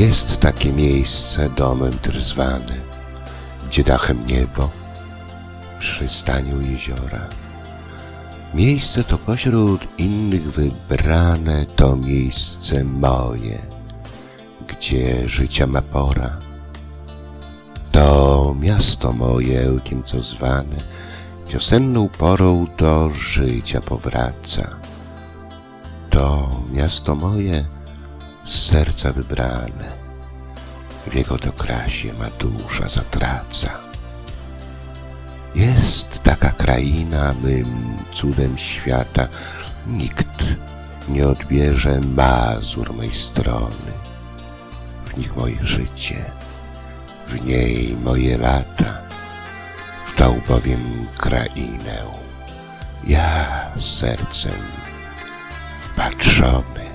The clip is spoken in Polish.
Jest takie miejsce domem trzwany, gdzie dachem niebo, przy staniu jeziora. Miejsce to pośród innych wybrane to miejsce moje, gdzie życia ma pora. To miasto moje, ełkiem co zwane, wiosenną porą do życia powraca. To miasto moje, z serca wybrane, w jego to krasie ma dusza zatraca. Jest taka kraina mym cudem świata, nikt nie odbierze mazur mej strony. W nich moje życie, w niej moje lata, w tą bowiem krainę ja sercem wpatrzony.